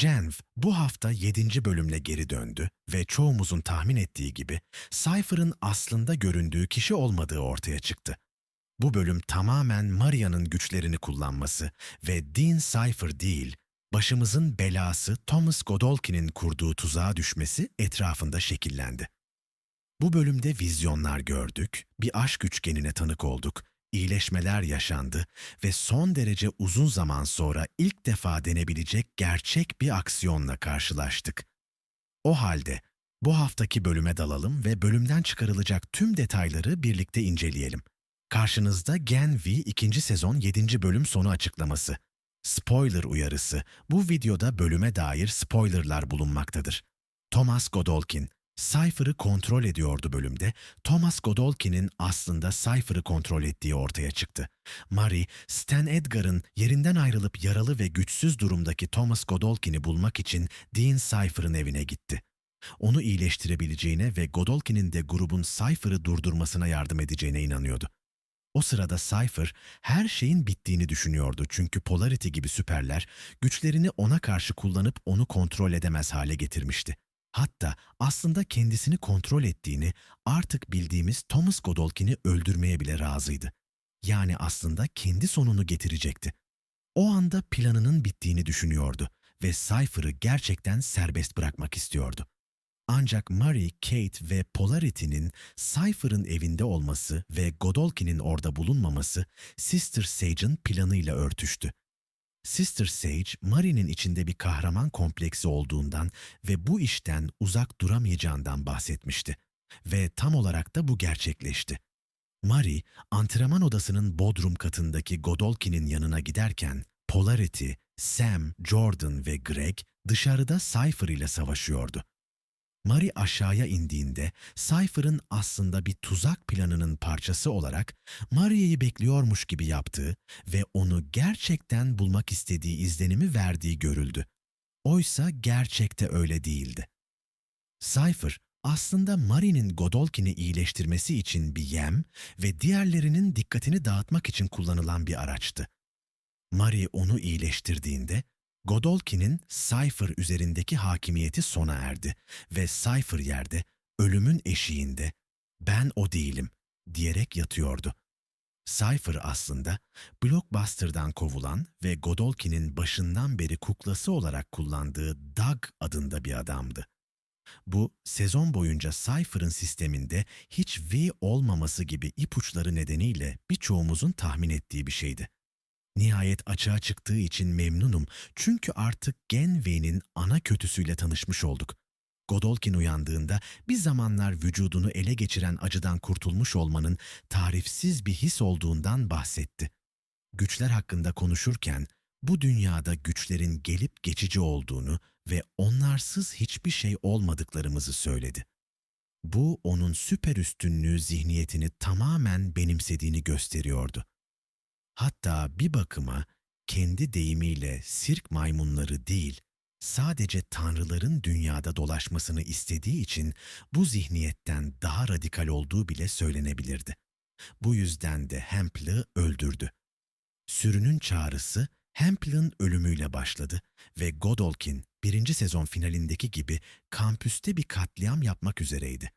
Jenv bu hafta 7. bölümle geri döndü ve çoğumuzun tahmin ettiği gibi Cypher'ın aslında göründüğü kişi olmadığı ortaya çıktı. Bu bölüm tamamen Maria'nın güçlerini kullanması ve Dean Cypher değil, başımızın belası Thomas Godolkin'in kurduğu tuzağa düşmesi etrafında şekillendi. Bu bölümde vizyonlar gördük, bir aşk üçgenine tanık olduk, iyileşmeler yaşandı ve son derece uzun zaman sonra ilk defa denebilecek gerçek bir aksiyonla karşılaştık. O halde bu haftaki bölüme dalalım ve bölümden çıkarılacak tüm detayları birlikte inceleyelim. Karşınızda Gen V 2. sezon 7. bölüm sonu açıklaması. Spoiler uyarısı. Bu videoda bölüme dair spoilerlar bulunmaktadır. Thomas Godolkin, Cypher'ı kontrol ediyordu bölümde. Thomas Godolkin'in aslında Cypher'ı kontrol ettiği ortaya çıktı. Marie, Stan Edgar'ın yerinden ayrılıp yaralı ve güçsüz durumdaki Thomas Godolkin'i bulmak için Dean Cypher'ın evine gitti. Onu iyileştirebileceğine ve Godolkin'in de grubun Cypher'ı durdurmasına yardım edeceğine inanıyordu. O sırada Cypher her şeyin bittiğini düşünüyordu çünkü Polarity gibi süperler güçlerini ona karşı kullanıp onu kontrol edemez hale getirmişti. Hatta aslında kendisini kontrol ettiğini artık bildiğimiz Thomas Godolkin'i öldürmeye bile razıydı. Yani aslında kendi sonunu getirecekti. O anda planının bittiğini düşünüyordu ve Cypher'ı gerçekten serbest bırakmak istiyordu. Ancak Marie, Kate ve Polarity'nin Cypher'ın evinde olması ve Godolkin'in orada bulunmaması Sister Sage'ın planıyla örtüştü. Sister Sage, Marie'nin içinde bir kahraman kompleksi olduğundan ve bu işten uzak duramayacağından bahsetmişti. Ve tam olarak da bu gerçekleşti. Marie, antrenman odasının bodrum katındaki Godolkin'in yanına giderken Polarity, Sam, Jordan ve Greg dışarıda Cypher ile savaşıyordu. Marie aşağıya indiğinde Cypher'ın aslında bir tuzak planının parçası olarak Marie'yi bekliyormuş gibi yaptığı ve onu gerçekten bulmak istediği izlenimi verdiği görüldü. Oysa gerçekte öyle değildi. Cypher aslında Marie'nin Godolkin'i iyileştirmesi için bir yem ve diğerlerinin dikkatini dağıtmak için kullanılan bir araçtı. Marie onu iyileştirdiğinde Godolkin'in Cypher üzerindeki hakimiyeti sona erdi ve Cypher yerde, ölümün eşiğinde, ben o değilim diyerek yatıyordu. Cypher aslında Blockbuster'dan kovulan ve Godolkin'in başından beri kuklası olarak kullandığı Doug adında bir adamdı. Bu, sezon boyunca Cypher'ın sisteminde hiç V olmaması gibi ipuçları nedeniyle birçoğumuzun tahmin ettiği bir şeydi. Nihayet açığa çıktığı için memnunum çünkü artık Gen V'nin ana kötüsüyle tanışmış olduk. Godolkin uyandığında bir zamanlar vücudunu ele geçiren acıdan kurtulmuş olmanın tarifsiz bir his olduğundan bahsetti. Güçler hakkında konuşurken bu dünyada güçlerin gelip geçici olduğunu ve onlarsız hiçbir şey olmadıklarımızı söyledi. Bu onun süper üstünlüğü zihniyetini tamamen benimsediğini gösteriyordu. Hatta bir bakıma kendi deyimiyle sirk maymunları değil, sadece tanrıların dünyada dolaşmasını istediği için bu zihniyetten daha radikal olduğu bile söylenebilirdi. Bu yüzden de Hempl'ı öldürdü. Sürünün çağrısı Hempl'ın ölümüyle başladı ve Godolkin birinci sezon finalindeki gibi kampüste bir katliam yapmak üzereydi.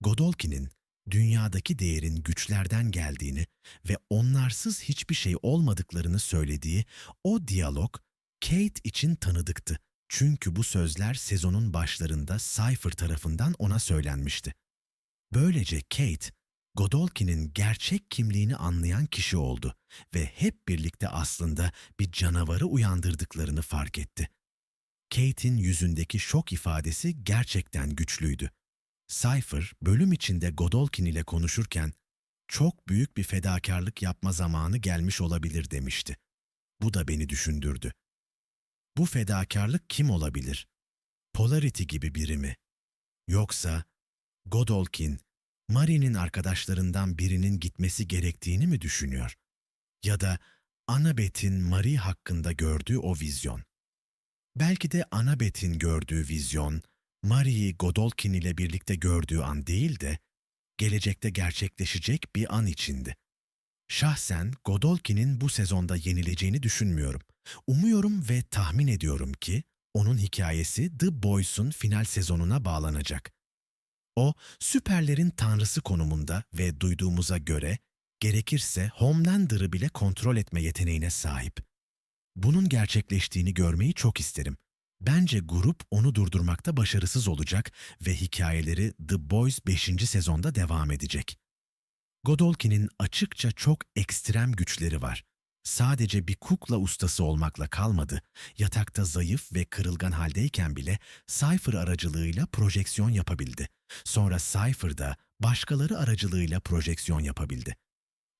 Godolkin'in dünyadaki değerin güçlerden geldiğini ve onlarsız hiçbir şey olmadıklarını söylediği o diyalog Kate için tanıdıktı. Çünkü bu sözler sezonun başlarında Cypher tarafından ona söylenmişti. Böylece Kate, Godolkin'in gerçek kimliğini anlayan kişi oldu ve hep birlikte aslında bir canavarı uyandırdıklarını fark etti. Kate'in yüzündeki şok ifadesi gerçekten güçlüydü. Cypher, bölüm içinde Godolkin ile konuşurken çok büyük bir fedakarlık yapma zamanı gelmiş olabilir demişti. Bu da beni düşündürdü. Bu fedakarlık kim olabilir? Polarity gibi biri mi? Yoksa Godolkin, Marie'nin arkadaşlarından birinin gitmesi gerektiğini mi düşünüyor? Ya da Annabeth'in Marie hakkında gördüğü o vizyon. Belki de Annabeth'in gördüğü vizyon, Marie'yi Godolkin ile birlikte gördüğü an değil de, gelecekte gerçekleşecek bir an içindi. Şahsen Godolkin'in bu sezonda yenileceğini düşünmüyorum. Umuyorum ve tahmin ediyorum ki onun hikayesi The Boys'un final sezonuna bağlanacak. O, süperlerin tanrısı konumunda ve duyduğumuza göre gerekirse Homelander'ı bile kontrol etme yeteneğine sahip. Bunun gerçekleştiğini görmeyi çok isterim. Bence grup onu durdurmakta başarısız olacak ve hikayeleri The Boys 5. sezonda devam edecek. Godolkin'in açıkça çok ekstrem güçleri var. Sadece bir kukla ustası olmakla kalmadı, yatakta zayıf ve kırılgan haldeyken bile Cypher aracılığıyla projeksiyon yapabildi. Sonra Cypher da başkaları aracılığıyla projeksiyon yapabildi.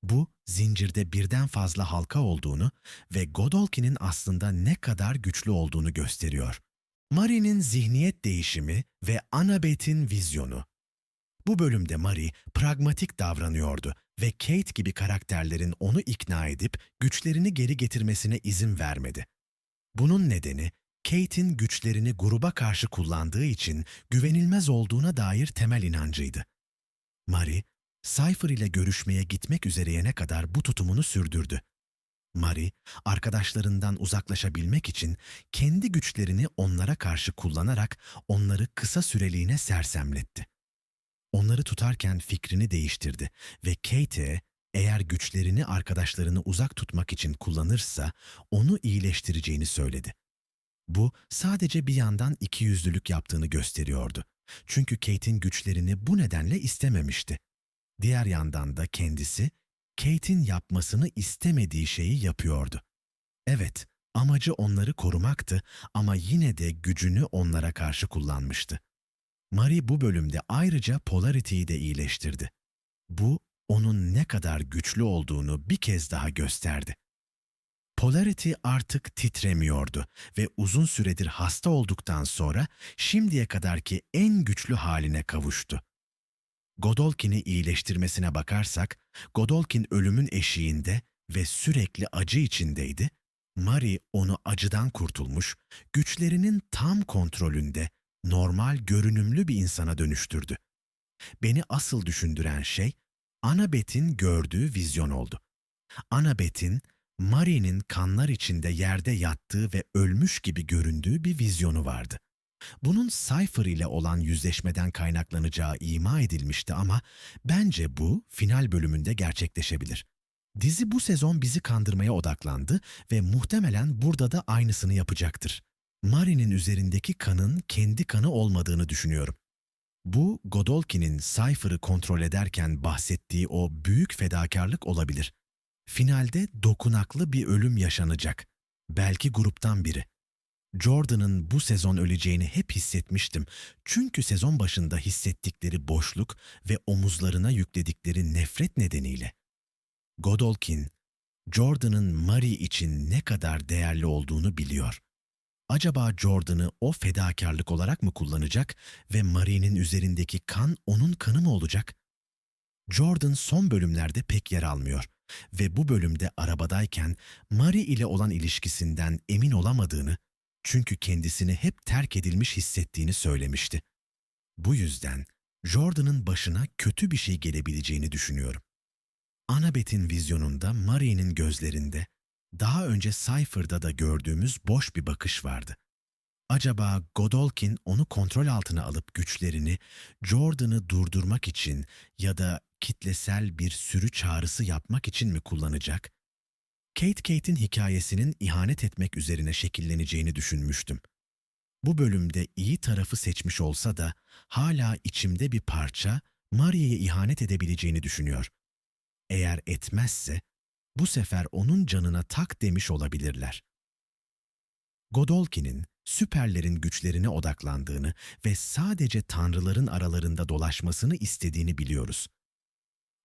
Bu, zincirde birden fazla halka olduğunu ve Godolkin'in aslında ne kadar güçlü olduğunu gösteriyor. Marie'nin zihniyet değişimi ve Annabeth'in vizyonu. Bu bölümde Marie pragmatik davranıyordu ve Kate gibi karakterlerin onu ikna edip güçlerini geri getirmesine izin vermedi. Bunun nedeni Kate'in güçlerini gruba karşı kullandığı için güvenilmez olduğuna dair temel inancıydı. Marie, Cypher ile görüşmeye gitmek üzereyene kadar bu tutumunu sürdürdü. Marie, arkadaşlarından uzaklaşabilmek için kendi güçlerini onlara karşı kullanarak onları kısa süreliğine sersemletti. Onları tutarken fikrini değiştirdi ve Kate'e eğer güçlerini arkadaşlarını uzak tutmak için kullanırsa onu iyileştireceğini söyledi. Bu sadece bir yandan ikiyüzlülük yaptığını gösteriyordu. Çünkü Kate'in güçlerini bu nedenle istememişti. Diğer yandan da kendisi Kate'in yapmasını istemediği şeyi yapıyordu. Evet, amacı onları korumaktı ama yine de gücünü onlara karşı kullanmıştı. Marie bu bölümde ayrıca Polarity'yi de iyileştirdi. Bu, onun ne kadar güçlü olduğunu bir kez daha gösterdi. Polarity artık titremiyordu ve uzun süredir hasta olduktan sonra şimdiye kadarki en güçlü haline kavuştu. Godolkin'i iyileştirmesine bakarsak, Godolkin ölümün eşiğinde ve sürekli acı içindeydi. Marie onu acıdan kurtulmuş, güçlerinin tam kontrolünde normal görünümlü bir insana dönüştürdü. Beni asıl düşündüren şey Annabeth'in gördüğü vizyon oldu. Annabeth'in Marie'nin kanlar içinde yerde yattığı ve ölmüş gibi göründüğü bir vizyonu vardı. Bunun Cypher ile olan yüzleşmeden kaynaklanacağı ima edilmişti ama bence bu final bölümünde gerçekleşebilir. Dizi bu sezon bizi kandırmaya odaklandı ve muhtemelen burada da aynısını yapacaktır. Marie'nin üzerindeki kanın kendi kanı olmadığını düşünüyorum. Bu, Godolkin'in Cypher'ı kontrol ederken bahsettiği o büyük fedakarlık olabilir. Finalde dokunaklı bir ölüm yaşanacak. Belki gruptan biri. Jordan'ın bu sezon öleceğini hep hissetmiştim. Çünkü sezon başında hissettikleri boşluk ve omuzlarına yükledikleri nefret nedeniyle. Godolkin, Jordan'ın Marie için ne kadar değerli olduğunu biliyor. Acaba Jordan'ı o fedakarlık olarak mı kullanacak ve Marie'nin üzerindeki kan onun kanı mı olacak? Jordan son bölümlerde pek yer almıyor ve bu bölümde arabadayken Marie ile olan ilişkisinden emin olamadığını çünkü kendisini hep terk edilmiş hissettiğini söylemişti. Bu yüzden Jordan'ın başına kötü bir şey gelebileceğini düşünüyorum. Annabeth'in vizyonunda Marie'nin gözlerinde daha önce Cypher'da da gördüğümüz boş bir bakış vardı. Acaba Godolkin onu kontrol altına alıp güçlerini Jordan'ı durdurmak için ya da kitlesel bir sürü çağrısı yapmak için mi kullanacak? Kate Kate'in hikayesinin ihanet etmek üzerine şekilleneceğini düşünmüştüm. Bu bölümde iyi tarafı seçmiş olsa da hala içimde bir parça Maria'ya ihanet edebileceğini düşünüyor. Eğer etmezse bu sefer onun canına tak demiş olabilirler. Godolkin'in süperlerin güçlerine odaklandığını ve sadece tanrıların aralarında dolaşmasını istediğini biliyoruz.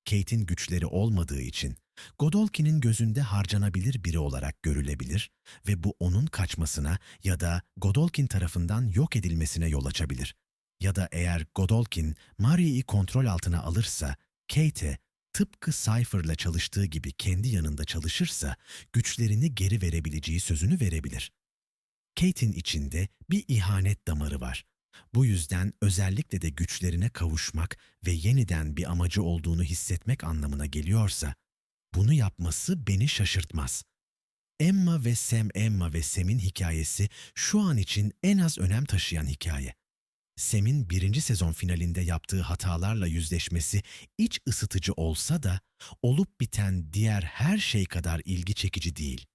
Kate'in güçleri olmadığı için Godolkin'in gözünde harcanabilir biri olarak görülebilir ve bu onun kaçmasına ya da Godolkin tarafından yok edilmesine yol açabilir. Ya da eğer Godolkin Marie'yi kontrol altına alırsa, Kate tıpkı Cypher'la çalıştığı gibi kendi yanında çalışırsa güçlerini geri verebileceği sözünü verebilir. Kate'in içinde bir ihanet damarı var. Bu yüzden özellikle de güçlerine kavuşmak ve yeniden bir amacı olduğunu hissetmek anlamına geliyorsa, bunu yapması beni şaşırtmaz. Emma ve Sam Emma ve Sam'in hikayesi şu an için en az önem taşıyan hikaye. Sam'in birinci sezon finalinde yaptığı hatalarla yüzleşmesi iç ısıtıcı olsa da olup biten diğer her şey kadar ilgi çekici değil.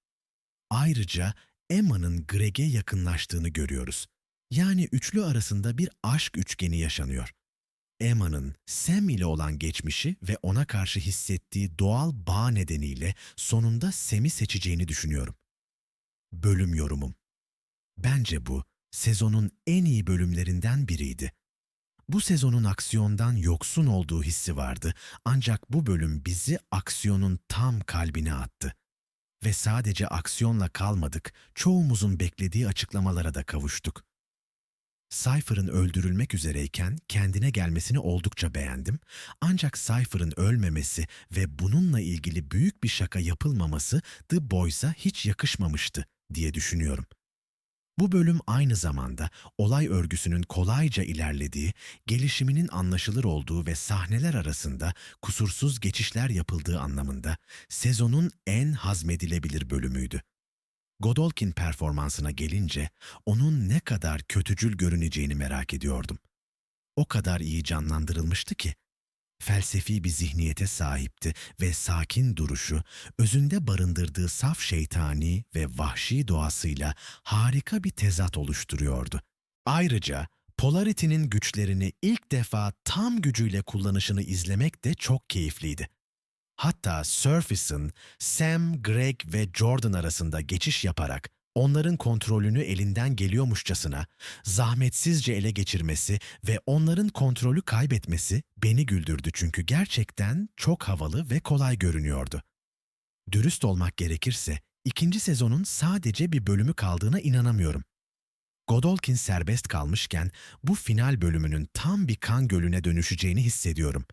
Ayrıca Emma'nın Greg'e yakınlaştığını görüyoruz. Yani üçlü arasında bir aşk üçgeni yaşanıyor. Emma'nın Sam ile olan geçmişi ve ona karşı hissettiği doğal bağ nedeniyle sonunda Sam'i seçeceğini düşünüyorum. Bölüm yorumum. Bence bu sezonun en iyi bölümlerinden biriydi. Bu sezonun aksiyondan yoksun olduğu hissi vardı ancak bu bölüm bizi aksiyonun tam kalbine attı. Ve sadece aksiyonla kalmadık, çoğumuzun beklediği açıklamalara da kavuştuk. Cypher'ın öldürülmek üzereyken kendine gelmesini oldukça beğendim. Ancak Cypher'ın ölmemesi ve bununla ilgili büyük bir şaka yapılmaması The Boys'a hiç yakışmamıştı diye düşünüyorum. Bu bölüm aynı zamanda olay örgüsünün kolayca ilerlediği, gelişiminin anlaşılır olduğu ve sahneler arasında kusursuz geçişler yapıldığı anlamında sezonun en hazmedilebilir bölümüydü. Godolkin performansına gelince onun ne kadar kötücül görüneceğini merak ediyordum. O kadar iyi canlandırılmıştı ki. Felsefi bir zihniyete sahipti ve sakin duruşu, özünde barındırdığı saf şeytani ve vahşi doğasıyla harika bir tezat oluşturuyordu. Ayrıca Polarity'nin güçlerini ilk defa tam gücüyle kullanışını izlemek de çok keyifliydi. Hatta Surface'ın Sam, Greg ve Jordan arasında geçiş yaparak onların kontrolünü elinden geliyormuşçasına zahmetsizce ele geçirmesi ve onların kontrolü kaybetmesi beni güldürdü çünkü gerçekten çok havalı ve kolay görünüyordu. Dürüst olmak gerekirse ikinci sezonun sadece bir bölümü kaldığına inanamıyorum. Godolkin serbest kalmışken bu final bölümünün tam bir kan gölüne dönüşeceğini hissediyorum.